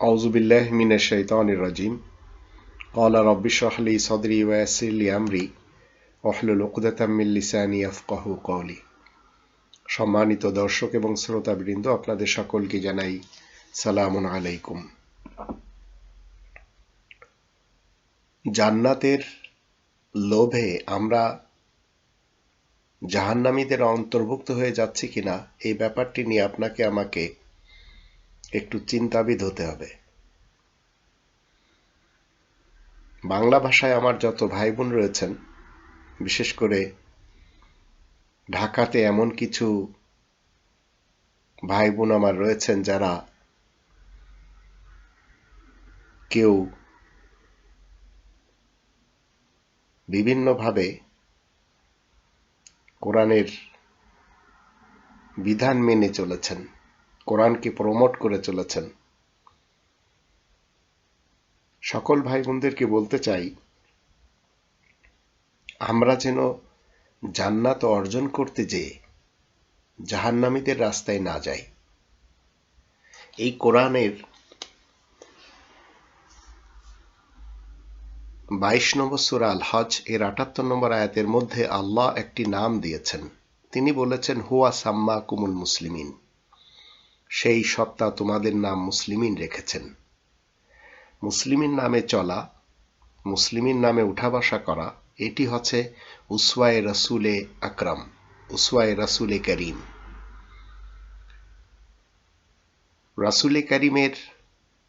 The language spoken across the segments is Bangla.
أعوذ بالله من الشيطان الرجيم قال رب اشرح لي صدري ويسر لي أمري واحلل عقدة من লিসানি يفقهوا قولي সম্মানিত দর্শক এবং শ্রোতাবৃন্দ আপনাদের সকলকে জানাই সালামুন আলাইকুম জান্নাতের লোভে আমরা জাহান্নামীদের অন্তর্ভুক্ত হয়ে যাচ্ছি কিনা এই ব্যাপারটি নিয়ে আপনাকে আমাকে একটু চিন্তাবিদ হতে হবে বাংলা ভাষায় আমার যত ভাই বোন রয়েছেন, বিশেষ করে ঢাকাতে এমন কিছু ভাই বোন আমার রয়েছেন যারা কেউ বিভিন্নভাবে কোরআনের বিধান মেনে চলেছেন, কোরআনকে প্রমোট করে চলেছেন। সকল ভাই বোনদেরকে বলতে চাই, আমরা যেন জান্নাত অর্জন করতে যেয়ে জাহান্নামীদের রাস্তায় না যাই। এই কোরআনের বাইশ নম্বর সুরা আল হজ এর আটাত্তর নম্বর আয়াতের মধ্যে আল্লাহ একটি নাম দিয়েছেন। তিনি বলেছেন, হুয়া সাম্মা কুমুল মুসলিমিন। সেই সত্তা তোমাদের নাম মুসলিমিন রেখেছেন। মুসলিমিন নামে চলা মুসলিমের নামে উঠা বসা করা, এটি হচ্ছে উসওয়ায়ে রসুলে আকরাম, উসওয়ায়ে রসুলে করিম। রাসুলে করিমের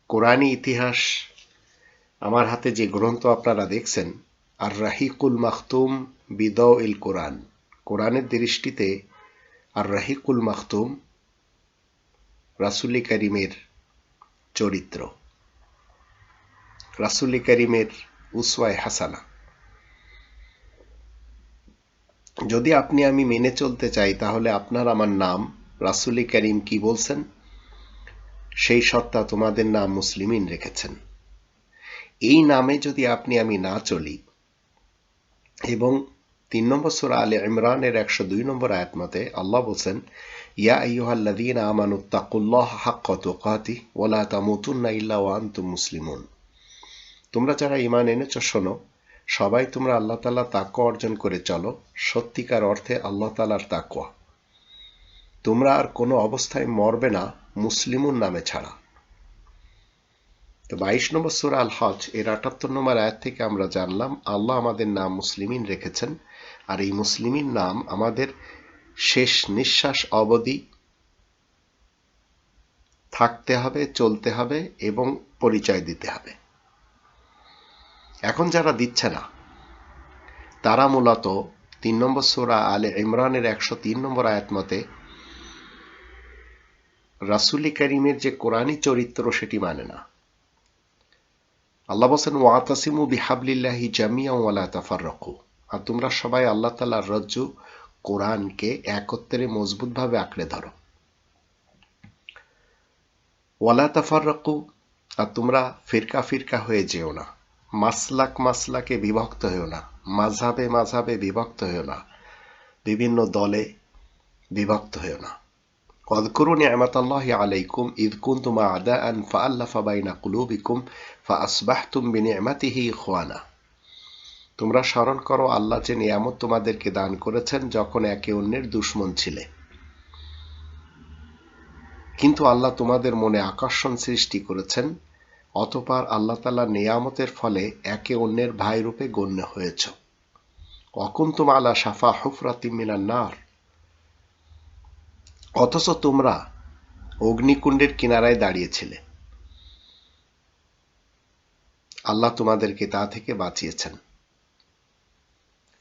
কোরআনী ইতিহাস, আমার হাতে যে গ্রন্থ আপনারা দেখছেন আর রাহিকুল মাখতুম বিদ ইল কোরআন। কোরআনের দৃষ্টিতে আর রাহিকুল মাখতুম রাসুলি করিমের চরিত্র। রাসুলি করিমের উসওয়ায় হাসানা। যদি আপনি আমি মেনে চলতে চাই, তাহলে আপনার আমার নাম রাসুলি করিম কি বলছেন? সেই সত্তা তোমাদের নাম মুসলিমিন রেখেছেন। এই নামে যদি আপনি আমি না চলি, এবং তিন নম্বর সুরা আলে ইমরানের একশো দুই নম্বর আয়াত মতে আল্লাহ বলছেন, ইয়া আইয়ুহাল্লাযীনা আমানু তাকুল্লাহ হাক্কা তুকাতি ওয়ালা তামুতুন্না ইল্লা ওয়া মুসলিমুন। তোমরা যারা ঈমান এনেছ, শোনো, সবাই তোমরা আল্লাহ তাআলা তাকওয়া অর্জন করে চলো। সত্যিকার অর্থে আল্লাহ তাআলার তাকওয়া। তোমরা আর কোনো অবস্থায় মরবে না, মুসলিমুন নামে ছাড়া। তো বাইশ নম্বর সুরা আল হজ এর আটাত্তর নম্বর আয়াত থেকে আমরা জানলাম, আল্লাহ আমাদের নাম মুসলিমিন রেখেছেন, আর এই মুসলিমিন নাম আমাদের শেষ নিঃশ্বাস অবধি থাকতে হবে, চলতে হবে এবং পরিচয় দিতে হবে। এখন যারা দিচ্ছে না, তারা মূলত তিন নম্বর সোরা আলে ইমরানের একশো তিন নম্বর আয়াত মতে রাসুলি করিমের যে কোরআনী চরিত্র সেটি মানে না। আল্লাহ ওয়াতাসিমু বিহাবলিল্লাহি জামিয়া ওয়ালা তাফাররাকু। আর তোমরা সবাই আল্লাহ তালার রজ্জু কোরআনকে একত্রে মজবুতভাবে আঁকড়ে ধরো। ওয়ালা তাফাররাকু, আর তোমরা ফিরকা ফিরকা হয়ে যেও না। মাসলাক মাসলাকে বিভক্ত হয়েও না মাঝাবে মাঝাবে বিভক্ত হয়েও না বিভিন্ন দলে বিভক্ত হয়েও না واذكروا نعمة الله عليكم إذ كنتم أعداء فألف بين قلوبكم فأصبحتم بنعمته إخوانا তোমরা স্মরণ করো আল্লাহ যে নিয়ামত তোমাদেরকে দান করেছেন যখন একে অন্যের দুশ্মন ছিলে কিন্তু আল্লাহ তোমাদের মনে আকর্ষণ সৃষ্টি করেছেন অতপার আল্লাহ তালা নিয়ামতের ফলে একে অন্যের ভাই রূপে গণ্য হয়েছ। অকুন্তুম আলা সাফা হুফরাতিমিনার নার। অথচ তোমরা অগ্নিকুণ্ডের কিনারায় দাঁড়িয়েছিলে। আল্লাহ তোমাদেরকে তা থেকে বাঁচিয়েছেন।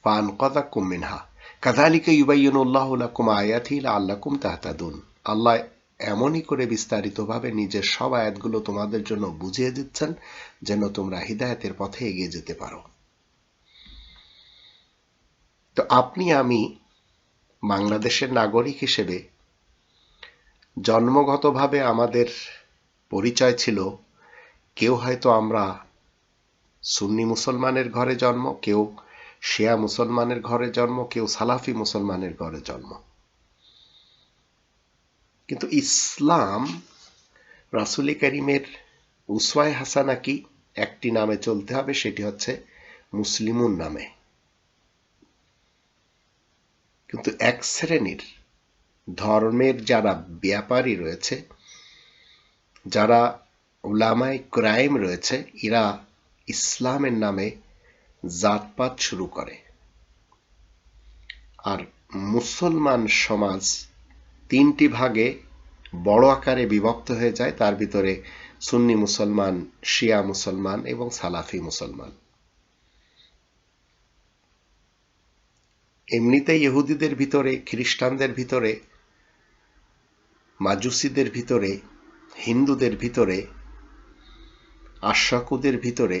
ফান কদা কুমিনহা কাদালিকে ইউবাইনুল্লাহ লাকুম আয়াথি আল্লাকুম তাহতাদুন। আল্লাহ এমনই করে বিস্তারিতভাবে নিজের সব আয়াতগুলো তোমাদের জন্য বুঝিয়ে দিচ্ছেন, যেন তোমরা হৃদায়তের পথে এগিয়ে যেতে পারো। তো আপনি, আমি বাংলাদেশের নাগরিক হিসেবে জন্মগতভাবে আমাদের পরিচয় ছিল, কেউ হয়তো আমরা সুন্নি মুসলমানের ঘরে জন্ম, কেউ শিয়া মুসলমানের ঘরে জন্ম, কেউ সালাফি মুসলমানের ঘরে জন্ম। কিন্তু ইসলাম রাসুলি করিমের উসওয়াই হাসানা কি একটি নামে চলতে হবে, সেটি হচ্ছে মুসলিমুন নামে। কিন্তু এক শ্রেণির ধর্মের যারা ব্যাপারী রয়েছে, যারা উলামায় ক্রাইম রয়েছে, এরা ইসলামের নামে জাতপাত শুরু করে। আর মুসলমান সমাজ তিনটি ভাগে বড় আকারে বিভক্ত হয়ে যায়। তার ভিতরে সুন্নি মুসলমান, শিয়া মুসলমান এবং সালাফি মুসলমান। এমনিতে ইহুদিদের ভিতরে, খ্রিস্টানদের ভিতরে, মাজুসিদের ভিতরে, হিন্দুদের ভিতরে আশাকুদের ভিতরে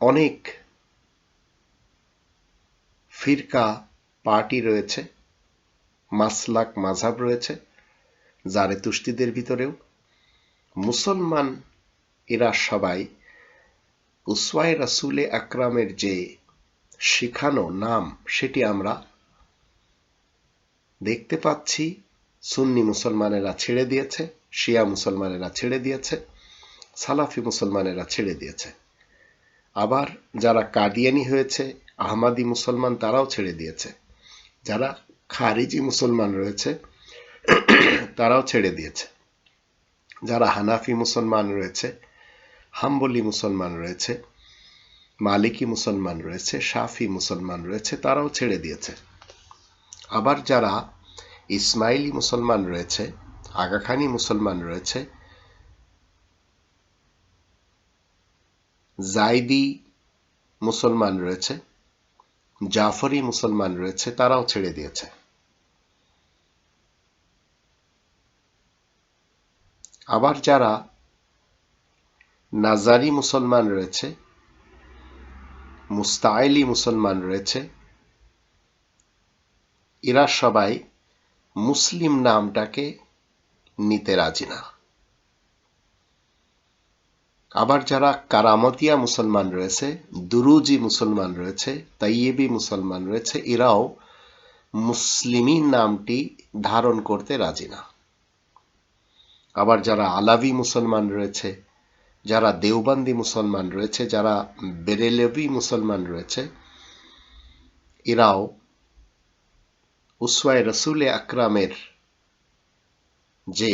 অনেক ফিরকা পার্টি রয়েছে, মাসলাক মাঝাব রয়েছে জারে তুষ্টিদের ভিতরেও। মুসলমান এরা সবাই উসওয়াই রাসুলে আকরামের যে শিখানো নাম, সেটি আমরা দেখতে পাচ্ছি। সুন্নি মুসলমানেরা ছেড়ে দিয়েছে, শিয়া মুসলমানেরা ছেড়ে দিয়েছে, সালাফি মুসলমানেরা ছেড়ে দিয়েছে। আবার যারা কাদিয়ানি হয়েছে, আহমাদি মুসলমান তারাও ছেড়ে দিয়েছে। যারা খারিজি মুসলমান রয়েছে, তারাও ছেড়ে দিয়েছে। যারা হানাফি মুসলমান রয়েছে, হাম্বলি মুসলমান রয়েছে, মালিকি মুসলমান রয়েছে সাফি মুসলমান রয়েছে, তারাও ছেড়ে দিয়েছে। আবার যারা ইসমাইলি মুসলমান রয়েছে, আগাখানি মুসলমান রয়েছে, জাইদি মুসলমান রয়েছে জাফরি মুসলমান রয়েছে, তারাও ছেড়ে দিয়েছে। আবার যারা নাজারি মুসলমান রয়েছে, মুস্তাইলি মুসলমান রয়েছে, এরা সবাই মুসলিম নামটাকে নিতে রাজি না। আবার যারা কারামতিয়া মুসলমান রয়েছে, দুরুজি মুসলমান রয়েছে তাইয়েবি মুসলমান রয়েছে, এরাও মুসলিমী নামটি ধারণ করতে রাজি না। আবার যারা আলাভি মুসলমান রয়েছে, যারা দেওবান্দি মুসলমান রয়েছে, যারা বেরেলভি মুসলমান রয়েছে, এরাও উসওয়াই রসুলে আকরামের যে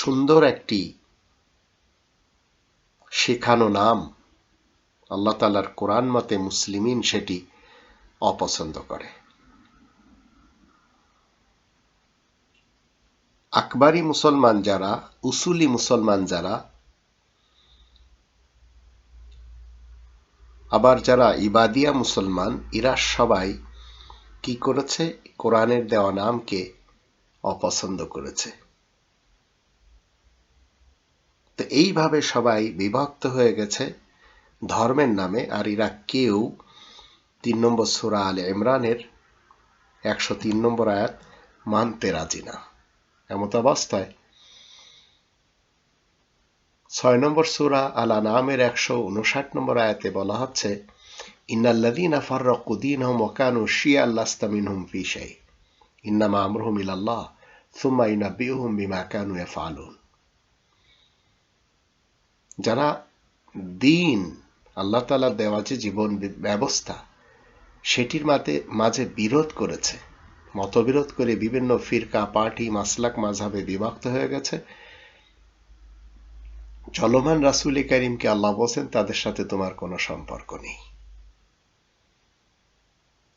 সুন্দর একটি শেখানো নাম আল্লাহ তালার কোরআন মতে মুসলিমিন সেটি অপছন্দ করে। আকবরী মুসলমান যারা, উসুলি মুসলমান যারা, আবার যারা ইবাদিয়া মুসলমান, এরা সবাই কি করেছে? কোরআনের দেওয়া নামকে অপছন্দ করেছে। তো এইভাবে সবাই বিভক্ত হয়ে গেছে ধর্মের নামে, আর এরা কেউ তিন নম্বর সুরা আলে ইমরানের একশো তিন নম্বর আয়াত মানতে রাজি না। এমত অবস্থায় ছয় নম্বর সুরা আলা নামের একশো উনষাট নম্বর আয়াতে বলা হচ্ছে ইন্নাল্লাদিন ফারকুদ্দিন হম ওকানু শিয়া আল্লাস্তামিন হুম ফিসাই ইন্নামা আমরহুম ইলাল্লাহ, সুম্মা ইনাবিউহুম বিমা কানু ইয়াফআলুন। যারা দিন, আল্লাহ তালা দেওয়া যে জীবন ব্যবস্থা, সেটির মাঝে মাঝে বিরোধ করেছে। মতবিরোধ করে বিভিন্ন ফিরকা, পার্টি, মাসলাক মাঝাবে বিভক্ত হয়ে গেছে। চলমান রাসুল করিমকে আল্লাহ বলছেন, তাদের সাথে তোমার কোনো সম্পর্ক নেই।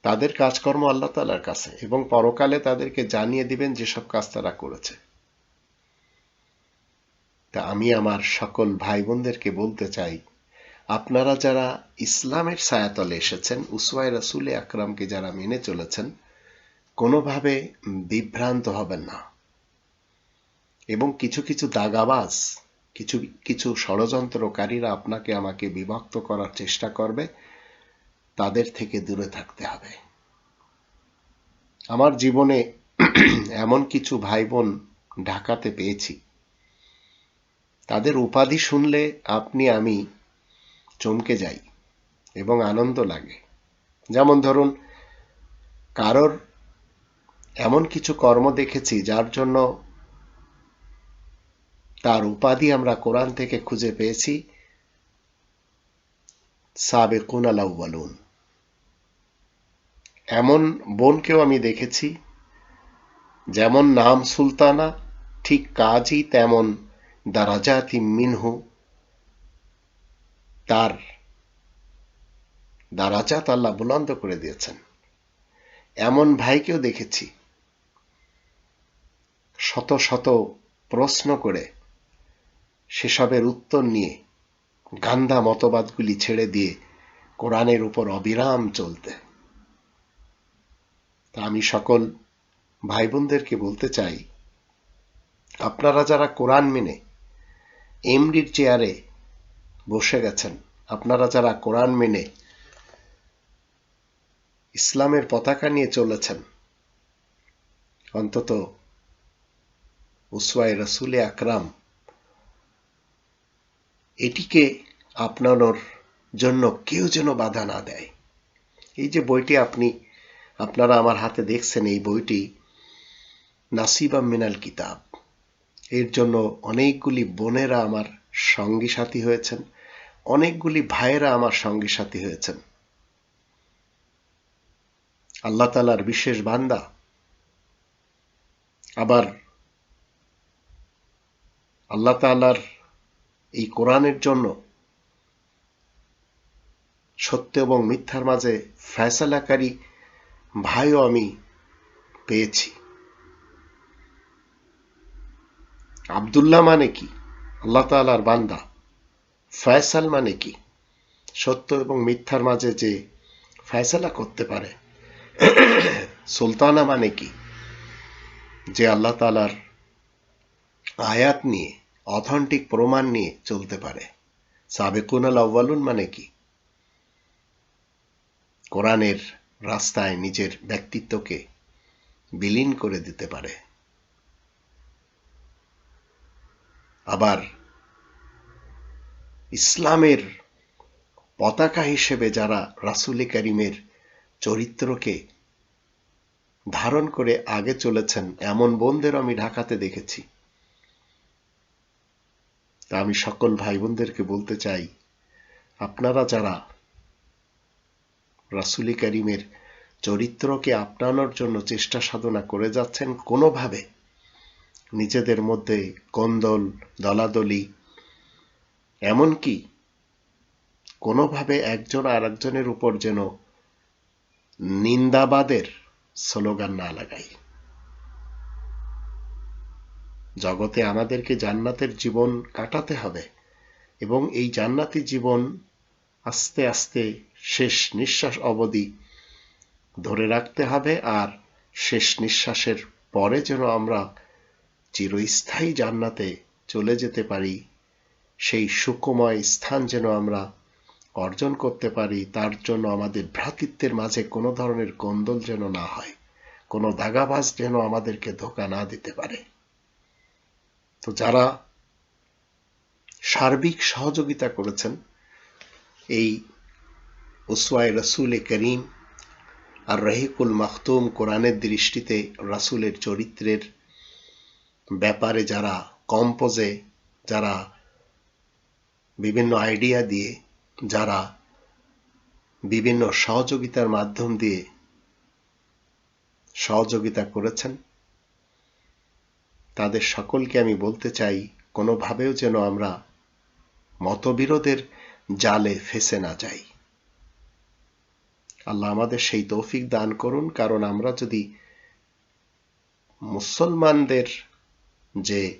তাদের কাজকর্ম আল্লাহ তালার কাছে এবং পরকালে তাদেরকে জানিয়ে দিবেন যেসব কাজ তারা করেছে। তা আমি আমার সকল ভাই বোনদেরকে বলতে চাই, আপনারা যারা ইসলামের ছায়াতলে এসেছেন উসওয়াই রাসুলে আকরামকে যারা মেনে চলেছেন, কোনোভাবে বিভ্রান্ত হবেন না। এবং কিছু কিছু দাগাবাজ, কিছু কিছু ষড়যন্ত্রকারীরা আপনাকে আমাকে বিভক্ত করার চেষ্টা করবে, তাদের থেকে দূরে থাকতে হবে। আমার জীবনে এমন কিছু ভাই বোন ঢাকাতে পেয়েছি তাদের উপাধি শুনলে আপনি, আমি চমকে যাই এবং আনন্দ লাগে। যেমন ধরুন, কারোর এমন কিছু কর্ম দেখেছি যার জন্য তার উপাধি আমরা কোরআন থেকে খুঁজে পেয়েছি। সাবেকুন আলাউবালুন এমন বোনকেও আমি দেখেছি, যেমন নাম সুলতানা, ঠিক কাজই তেমন দারাজাতি মিনহু, তার দারাজাত আল্লাহ বুলন্দ করে দিয়েছেন। এমন ভাইকেও দেখেছি। শত শত প্রশ্ন করে সেসবের উত্তর নিয়ে গান্ধা মতবাদগুলি ছেড়ে দিয়ে কোরআনের উপর অবিরাম চলতে। তা আমি সকল ভাই বোনদেরকে বলতে চাই, আপনারা যারা কোরআন মেনে এমডির চেয়ারে বসে গেছেন। আপনারা যারা কোরআন মেনে ইসলামের পতাকা নিয়ে চলেছেন, অন্তত উসওয়াই রসুলে আকরাম, এটিকে আপনানোর জন্য কেউ যেন বাধা না দেয়। এই যে বইটি আপনি, আপনারা আমার হাতে দেখছেন, এই বইটি নাসিবা মিনাল কিতাব। এর জন্য অনেকগুলি বোনেরা আমার সঙ্গী সাথী হয়েছেন, অনেকগুলি ভাইয়েরা আমার সঙ্গী সাথী হয়েছেন। আল্লাহ তালার বিশেষ বান্দা। আবার আল্লাহ তালার এই কোরআনের জন্য সত্য এবং মিথ্যার মাঝে ফয়সালাকারী ভাইও আমি পেয়েছি। আবদুল্লাহ মানে কি? আল্লাহ তালার বান্দা। ফয়সাল মানে কি? সত্য এবং মিথ্যার মাঝে যে ফয়সালা করতে পারে। সুলতানা মানে কি? যে আল্লাহ তালার আয়াত নিয়ে, অথেন্টিক প্রমাণ নিয়ে চলতে পারে। সাবেকুন আল আউ্বালুন মানে কি? কোরআনের রাস্তায় নিজের ব্যক্তিত্বকে বিলীন করে দিতে পারে। আবার ইসলামের পতাকা হিসেবে যারা রাসুলি করিমের চরিত্রকে ধারণ করে আগে চলেছেন, এমন বোনদের আমি ঢাকাতে দেখেছি। তা আমি সকল ভাই বোনদেরকে বলতে চাই, আপনারা যারা রাসুলি করিমের চরিত্রকে আপনানোর জন্য চেষ্টা সাধনা করে যাচ্ছেন, কোনোভাবে নিজেদের মধ্যে কন্দল, দলাদলি, এমনকি কোনোভাবে একজন আর একজনের উপর যেন নিন্দাবাদের স্লোগান না লাগাই। জগতে আমাদেরকে জান্নাতের জীবন কাটাতে হবে এবং এই জান্নাতি জীবন আস্তে আস্তে শেষ নিঃশ্বাস অবধি ধরে রাখতে হবে আর শেষ নিঃশ্বাসের পরে যেন আমরা চিরস্থায়ী জান্নাতে চলে যেতে পারি। সেই সুখময় স্থান যেন আমরা অর্জন করতে পারি, তার জন্য আমাদের ভ্রাতৃত্বের মাঝে কোনো ধরনের কন্দল যেন না হয়, কোনো দাগাবাজ যেন আমাদেরকে ধোকা না দিতে পারে। তো যারা সার্বিক সহযোগিতা করেছেন, এই উসওয়াই রসুল করিম আর রহিকুল মাহতুম কোরআনের দৃষ্টিতে রাসুলের চরিত্রের ব্যাপারে যারা কম্পোজে, যারা বিভিন্ন আইডিয়া দিয়ে, যারা বিভিন্ন সহযোগিতার মাধ্যম দিয়ে সহযোগিতা করেছেন, তাদের সকলকে আমি বলতে চাই, কোনোভাবেও যেন আমরা মতবিরোধের জালে ফেসে না যাই। আল্লাহ আমাদের সেই তৌফিক দান করুন, কারণ আমরা যদি মুসলমানদের যে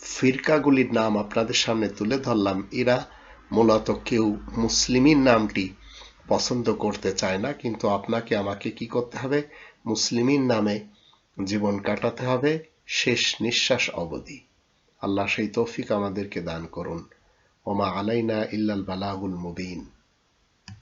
ফিরকাগুলির নাম আপনাদের সামনে তুলে ধরলাম। এরা মূলত কেউ মুসলিমিন নামটি পছন্দ করতে চায় না, কিন্তু আপনাকে আমাকে কি করতে হবে? মুসলিমিন নামে জীবন কাটাতে হবে, শেষ নিঃশ্বাস অবধি। আল্লাহ সেই তৌফিক আমাদেরকে দান করুন। ওমা আলাইনা ইল্লাল বালাগুল মুবিন।